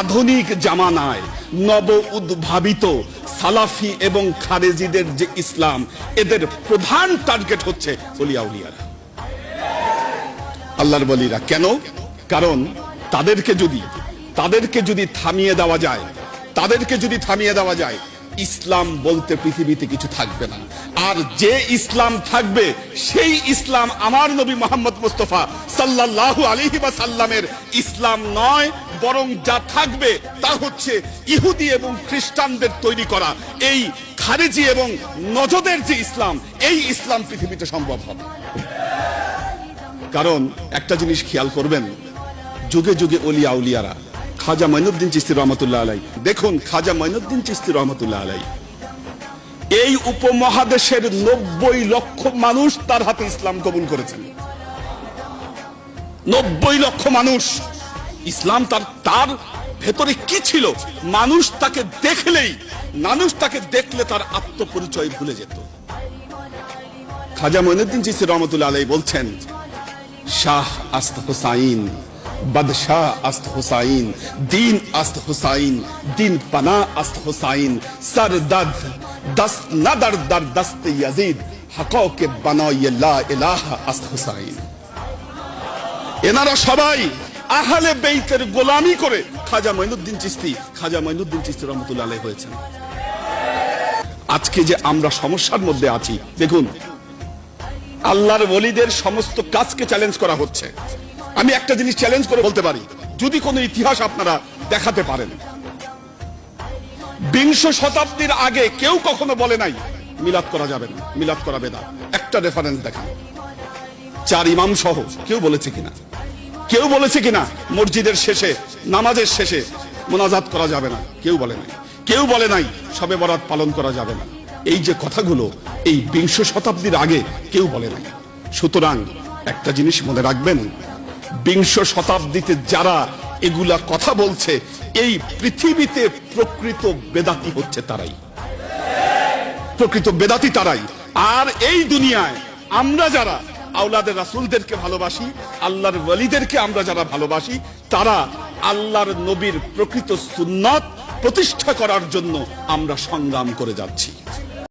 আধুনিক জামানায় নব উদ্ভাবিত সালাফি এবং খারেজিদের যে ইসলাম, এদের প্রধান টার্গেট হচ্ছে আল্লাহর বলিরা, কেন? কারণ তাদেরকে যদি তাদেরকে যদি থামিয়ে দেওয়া যায়, তাদেরকে যদি থামিয়ে দেওয়া যায় ইসলাম বলতে পৃথিবীতে কিছু থাকবে না। আর যে ইসলাম থাকবে, সেই ইসলাম আমার নবী মোহাম্মদ মুস্তফা সাল্লাল্লাহু আলাইহি বা সাল্লামের ইসলাম নয়, বরং যা থাকবে তা হচ্ছে ইহুদি এবং খ্রিস্টানদের তৈরি করা। এই খারেজি এবং নজদের যে ইসলাম, এই ইসলাম পৃথিবীতে সম্ভব হবে। কারণ একটা জিনিস খেয়াল করবেন, যুগে যুগে অলিয়া উলিয়ারা খাজা মাইনুদ্দিন চিস্তি রহমতুল্লাহ আলাই। দেখুন, খাজা মাইনুদ্দিন চিস্তি রহমতুল্লাহ আলাই। এই উপমহাদেশের নব্বই লক্ষ মানুষ তার হাতে ইসলাম কবুল করেছেন। নব্বই লক্ষ মানুষ। ইসলাম তার তার ভেতরে কি ছিল? মানুষ তাকে দেখলেই, মানুষ তাকে দেখলে তার আত্মপরিচয় ভুলে যেত। খাজা মইনুদ্দিন চিস্তি রহমতুল্লাহ আলাই বলছেন, শাহ আস্ত হুসাইন বাদশাহ আস্ত হুসাইন, দিন আস্ত হুসাইন, দিন পানা আস্ত হুসাইন সর দদ দস, নদর দর দস্ত ইয়াজিদ ইয়ে লা ইলাহা আস্ত হুসাইন। এনারা সবাই আহলে বেইতের গোলামি করে খাজা মঈনুদ্দিন চিস্তি খাজা মঈনুদ্দিন চিস্তি রহমতুল্লাহ আলাইহি হয়েছেন। আজকে যে আমরা সমস্যার মধ্যে আছি, দেখুন, আল্লাহর ওলিদের সমস্ত কাজকে চ্যালেঞ্জ করা হচ্ছে। আমি একটা জিনিস চ্যালেঞ্জ করে বলতে পারি। যদি কোনো ইতিহাস আপনারা দেখাতে পারেন। বিংশ শতাব্দীর আগে কেউ কখনো বলে নাই, মিলাদ করা যাবে না, মিলাদ করা বেদা একটা রেফারেন্স দেখান। চার ইমাম সহ কেউ বলেছে কিনা? কেউ বলেছে কিনা? মসজিদের শেষে, নামাজের শেষে মোনাজাত করা যাবে না। কেউ বলে নাই। কেউ বলে নাই, সবে বরাত পালন করা যাবে না। এই যে কথাগুলো, এই বিংশ শতাব্দীর আগে কেউ বলে নাই। সুতরাং একটা জিনিস মনে রাখবেন বিংশ শতাব্দীতে যারা এগুলা কথা বলছে, এই পৃথিবীতে প্রকৃত বেদাতি হচ্ছে তারাই। প্রকৃত বেদাতি তারাই। আর এই দুনিয়ায় আমরা যারা আওলাদের রাসুলদেরকে ভালোবাসি, আল্লাহর ওয়ালিদেরকে আমরা যারা ভালোবাসি, তারা আল্লাহর নবীর প্রকৃত সুন্নাত প্রতিষ্ঠা করার জন্য আমরা সংগ্রাম করে যাচ্ছি।